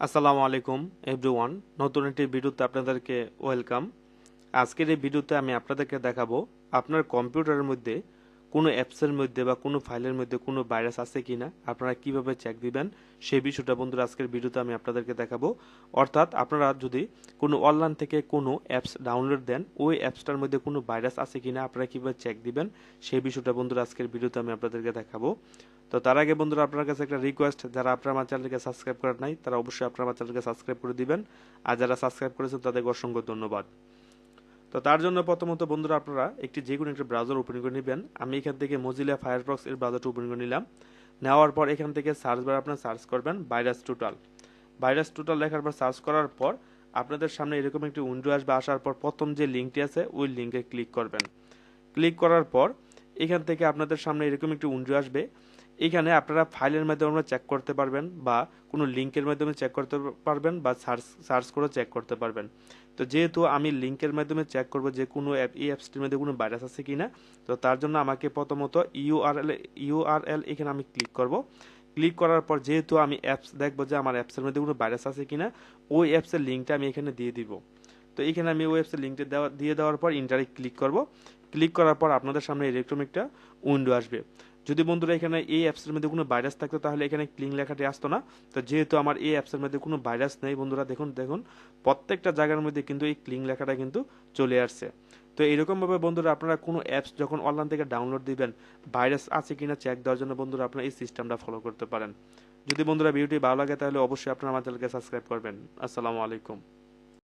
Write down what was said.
আসসালামু আলাইকুম এভরিওয়ান নতুন একটি ভিডিওতে আপনাদেরকে ওয়েলকাম আজকের এই ভিডিওতে আমি আপনাদেরকে দেখাবো, আপনার কম্পিউটারের মধ্যে কোনো অ্যাপসের মধ্যে বা কোনো ফাইলের মধ্যে কোনো ভাইরাস আছে কি না আপনারা কীভাবে চেক দিবেন, সেই বিষয়টা বন্ধুরা আজকের ভিডিওতে আমি আপনাদেরকে দেখাবো। অর্থাৎ আপনারা যদি কোনো অনলাইন থেকে কোনো অ্যাপস ডাউনলোড দেন, ওই অ্যাপসটার মধ্যে কোনো ভাইরাস আছে কি না আপনারা কীভাবে চেক দিবেন, সেই বিষয়টা বন্ধুরা আজকের ভিডিওতে আমি আপনাদেরকে দেখাবো। তো তার আগে বন্ধুরা, আপনার কাছে একটা রিকোয়েস্ট যারা আপনার আমার চ্যানেলকে সাবস্ক্রাইব করেন নাই, তারা অবশ্যই আপনার আমার চ্যানেলকে সাবস্ক্রাইব করে দিবেন। আর যারা সাবস্ক্রাইব করেছেন, তাদেরকে অসংখ্য ধন্যবাদ। তো তার জন্য প্রথমত বন্ধুরা আপনারা একটি যে কোনো একটি ব্রাউজার ওপেন করে নেবেন। আমি এখান থেকে মজিলা ফায়ারফক্স এর ব্রাউজারটা ওপেন করে নিলাম। নেওয়ার পর এখান থেকে সার্চ বার আপনার সার্চ করবেন ভাইরাস টোটাল ভাইরাস টোটাল লেখার পর সার্চ করার পর আপনাদের সামনে এরকম একটি উইন্ডো আসবে। আসার পর প্রথম যে লিঙ্কটি আছে, ওই লিঙ্কে ক্লিক করবেন। ক্লিক করার পর এখান থেকে আপনাদের সামনে এরকম একটি উইন্ডো আসবে। এখানে আপনারা ফাইলের মাধ্যমে আমরা চেক করতে পারবেন বা কোনো লিঙ্কের মাধ্যমে চেক করতে পারবেন বা সার্চ সার্চ করে চেক করতে পারবেন। তো যেহেতু আমি লিঙ্কের মাধ্যমে চেক করব যে কোনো অ্যাপ এই অ্যাপসটির মধ্যে কোনো ভাইরাস আছে কি না তো তার জন্য আমাকে প্রথমত ইউআরএল ইউআরএল এখানে আমি ক্লিক করব। ক্লিক করার পর যেহেতু আমি অ্যাপস দেখব যে আমার অ্যাপসের মধ্যে কোনো ভাইরাস আছে কি না ওই অ্যাপসের লিঙ্কটা আমি এখানে দিয়ে দিব। তো এখানে আমি ওই অ্যাপসের লিঙ্কটা দেওয়া, দিয়ে দেওয়ার পর ইন্টারে ক্লিক করব। ক্লিক করার পর আপনাদের সামনে এরকম একটা উইন্ডো আসবে। যদি বন্ধুরা এখানে এই অ্যাপসের মধ্যে কোনো ভাইরাস থাকতো, তাহলে এখানে ক্লিং লেখাটি আসতো না। তো যেহেতু আমার এই অ্যাপসের মধ্যে কোনো ভাইরাস নেই, বন্ধুরা, দেখুন দেখুন, প্রত্যেকটা জায়গার মধ্যে কিন্তু এই ক্লিং লেখাটা কিন্তু চলে আসছে। তো এরকমভাবে বন্ধুরা আপনারা কোনো অ্যাপস যখন অনলাইন থেকে ডাউনলোড দিবেন ভাইরাস আছে কিনা চেক দেওয়ার জন্য বন্ধুরা আপনারা এই সিস্টেমটা ফলো করতে পারেন। যদি বন্ধুরা ভিডিওটি ভালো লাগে, তাহলে অবশ্যই আপনারা আমার চ্যানেলকে সাবস্ক্রাইব করবেন। আসসালামু আলাইকুম।